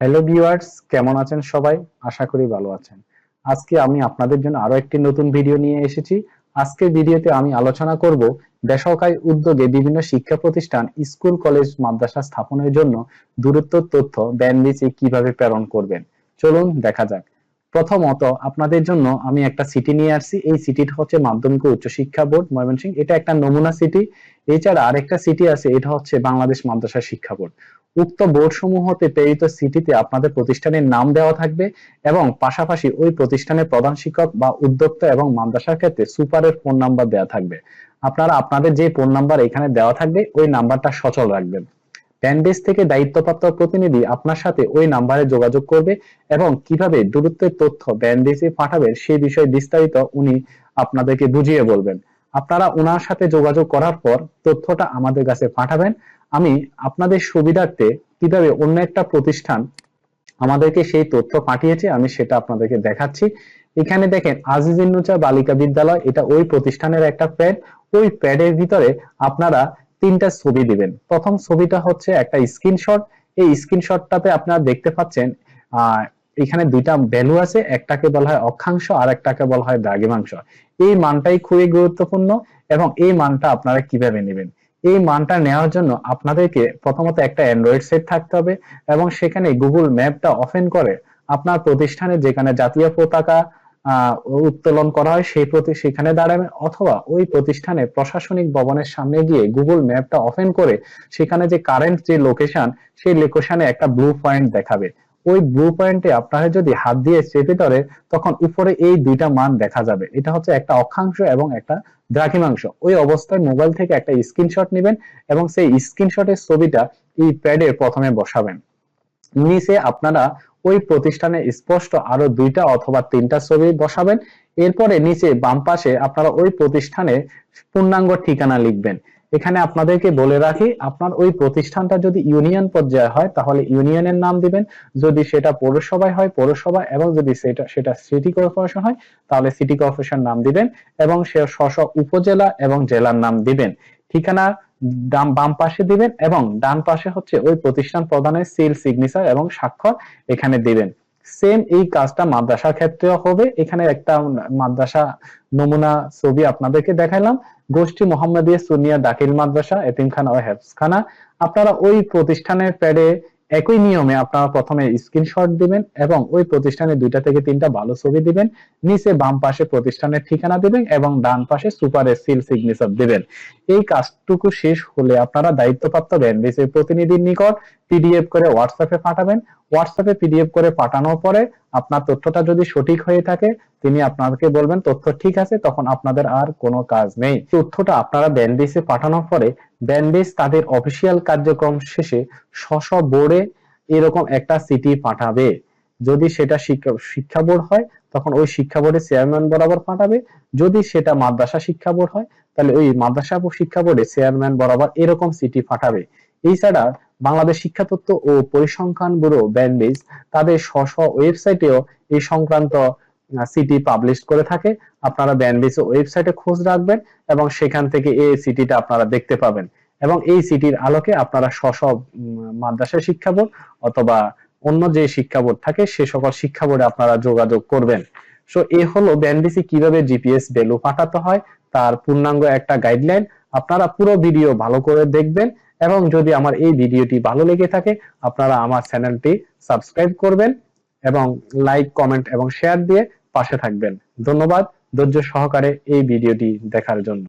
Hello viewers কেমন আছেন সবাই? আশা করি ভালো আছেন। আজকে আমি আপনাদের জন্য আরও একটি নতুন ভিডিও নিয়ে এসেছি। আজকের ভিডিওতে আমি আলোচনা করব বেসরকারি উদ্যোগে বিভিন্ন শিক্ষা প্রতিষ্ঠান, স্কুল, কলেজ, মাদ্রাসা স্থাপনের জন্য দূরত্ব, তথ্য ব্যানবিসি কীভাবে প্রেরণ করবেন। চলুন দেখা যাক। প্রথমত আপনাদের জন্য আমি একটা সিটি নিয়ে আসছি। এই সিটিটা হচ্ছে মাধ্যমিক ও উচ্চশিক্ষা বোর্ড, ময়মনসিংহ। এটা একটা নমুনা সিটি এছাড়া আরেকটা সিটি আছে, এটা হচ্ছে বাংলাদেশ মাদ্রাসা শিক্ষা বোর্ড। উক্ত বোর্ড সমূহতে প্রেরিত সিটিতে আপনাদের প্রতিষ্ঠানের নাম দেওয়া থাকবে এবং পাশাপাশি ওই প্রতিষ্ঠানের প্রধান শিক্ষক বা উদ্যোক্তা এবং মাদ্রাসার ক্ষেত্রে সুপারের ফোন নাম্বার দেওয়া থাকবে। আপনারা, আপনাদের যে ফোন নাম্বার এখানে দেওয়া থাকবে, ওই নাম্বারটা সচল রাখবেন। প্যানবেস থেকে দায়িত্বপ্রাপ্ত প্রতিনিধি আপনার সাথে ওই নাম্বারে যোগাযোগ করবে এবং কীভাবে দূরত্বের তথ্য ব্যানবেসে পাঠাবেন সেই বিষয়ে বিস্তারিত উনি আপনাদেরকে বুঝিয়ে বলবেন। আপনারা ওনার সাথে যোগাযোগ করার পর তথ্যটা আমাদের কাছে পাঠাবেন। আমি আপনাদের সুবিধার্থে কীভাবে অন্য একটা প্রতিষ্ঠান আমাদেরকে সেই তথ্য পাঠিয়েছে আমি সেটা আপনাদেরকে দেখাচ্ছি। এখানে দেখেন আজিজুন্নুচা বালিকা বিদ্যালয়, এটা ওই প্রতিষ্ঠানের একটা প্যাড ওই প্যাডের ভিতরে আপনারা তিনটা ছবি দিবেন। প্রথম ছবিটা হচ্ছে একটা স্ক্রিনশট এই স্ক্রিনশটটাতে আপনারা দেখতে পাচ্ছেন এখানে দুইটা ভ্যালু আছে। একটাকে বলা হয় অক্ষাংশ আর একটাকে বলা হয় দ্রাঘিমাংশ। এই মানটাই খুবই গুরুত্বপূর্ণ এবং এই মানটা আপনারা কীভাবে নেবেন? এই মানটা নেওয়ার জন্য আপনাদেরকে প্রথমত একটা অ্যান্ড্রয়েড সেট থাকতে হবে এবং সেখানে গুগল ম্যাপটা ওপেন করে আপনার প্রতিষ্ঠানে যেখানে জাতীয় পতাকা উত্তোলন করা হয়, সেই প্রতি সেখানে দাঁড়াবেন অথবা ওই প্রতিষ্ঠানে প্রশাসনিক ভবনের সামনে গিয়ে গুগল ম্যাপটা ওপেন করে সেখানে যে কারেন্ট যে লোকেশন সেই লোকেশনে একটা ব্লু পয়েন্ট দেখাবে। ওই ব্লু পয়েন্টে আপনারা যদি হাত দিয়ে চেপে ধরে, তখন উপরে এই দুইটা মান দেখা যাবে। এটা হচ্ছে একটা অক্ষাংশ এবং একটা দ্রাঘিমাংশ। ওই অবস্থায় মোবাইল থেকে একটা স্ক্রিনশট নেবেন এবং সেই স্ক্রিনশটের ছবিটা এই প্যাডে প্রথমে বসাবেন। নিচে আপনারা ওই প্রতিষ্ঠানে স্পষ্ট আরও দুইটা অথবা তিনটা ছবি বসাবেন। এরপরে নিচে বাম পাশে আপনারা ওই প্রতিষ্ঠানে পূর্ণাঙ্গ ঠিকানা লিখবেন। এখানে আপনাদেরকে বলে রাখি, আপনার ওই প্রতিষ্ঠানটা যদি ইউনিয়ন পর্যায়ে হয়, তাহলে ইউনিয়নের নাম দিবেন। যদি সেটা পৌরসভায় হয়, পৌরসভা, এবং যদি সেটা সেটা সিটি কর্পোরেশন হয়, তাহলে সিটি কর্পোরেশন নাম দিবেন, এবং সে স্ব উপজেলা এবং জেলার নাম দিবেন। ঠিকানা ডান, বাম পাশে দিবেন এবং ডান পাশে হচ্ছে ওই প্রতিষ্ঠান প্রদানের সিল সিগনেচার এবং স্বাক্ষর এখানে দিবেন। সেম এই কাজটা মাদ্রাসার ক্ষেত্রেও হবে। এখানে একটা মাদ্রাসা নমুনা ছবি আপনাদেরকে দেখাইলাম। গোষ্ঠী মোহাম্মদিয়া সুনিয়া দাখিল মাদ্রাসা, এতিমখানা ও হেফসখানা আপনারা ওই প্রতিষ্ঠানের প্যাডে একই নিয়মে আপনারা প্রথমে স্ক্রিনশট দিবেন এবং ওই প্রতিষ্ঠানের দুইটা থেকে তিনটা ভালো ছবি দিবেন। নিচে বাম পাশে প্রতিষ্ঠানের ঠিকানা দিবেন এবং ডান পাশে সুপারের সিল সিগনেচার দিবেন। এই কাজটুকু শেষ হলে আপনারা দায়িত্বপ্রাপ্ত ব্যান্ডেজের প্রতিনিধির নিকট পিডিএফ করে হোয়াটসঅ্যাপে পাঠাবেন। হোয়াটসঅ্যাপে পিডিএফ করে পাঠানোর পরে আপনার তথ্যটা যদি সঠিক হয়ে থাকে, তিনি আপনাকে বলবেন, তথ্য ঠিক আছে, তখন আপনাদের আর কোনো কাজ নেই। তথ্যটা আপনারা ব্যান্ডেজে পাঠানোর পরে ব্যান্ডেজ তাদের অফিসিয়াল কার্যক্রম শেষে স্ব বোর্ডে এরকম একটা সিটি পাঠাবে। যদি সেটা শিক্ষা বোর্ড হয়, তখন ওই শিক্ষা বোর্ডের চেয়ারম্যান বরাবর পাঠাবে। যদি সেটা মাদ্রাসা শিক্ষা বোর্ড হয়, তাহলে ওই মাদ্রাসা শিক্ষা বোর্ডের চেয়ারম্যান বরাবর এরকম সিটি পাঠাবে। এছাড়া বাংলাদেশ শিক্ষা তত্ত্ব ও পরিসংখ্যান ব্যুরো ব্যান্ডেজ তাদের স্ব স্ব ওয়েবসাইটেও এই সংক্রান্ত সিটি পাবলিশ করে থাকে। আপনারা ব্যান্ডেজ ওয়েবসাইটে খোঁজ রাখবেন এবং সেখান থেকে এই সিটিটা আপনারা দেখতে পাবেন। এবং এই সিটির আলোকে আপনারা স্ব স্ব মাদ্রাসা শিক্ষা বোর্ড অথবা অন্য যে শিক্ষা বোর্ড থাকে, সে সকল শিক্ষা বোর্ডে আপনারা যোগাযোগ করবেন। সো এ হলো ব্যান্ডিসি কীভাবে জিপিএস ভ্যালু পাঠাতে হয়, তার পূর্ণাঙ্গ একটা গাইডলাইন আপনারা পুরো ভিডিও ভালো করে দেখবেন এবং যদি আমার এই ভিডিওটি ভালো লেগে থাকে, আপনারা আমার চ্যানেলটি সাবস্ক্রাইব করবেন এবং লাইক, কমেন্ট এবং শেয়ার দিয়ে পাশে থাকবেন। ধন্যবাদ ধৈর্য সহকারে এই ভিডিওটি দেখার জন্য।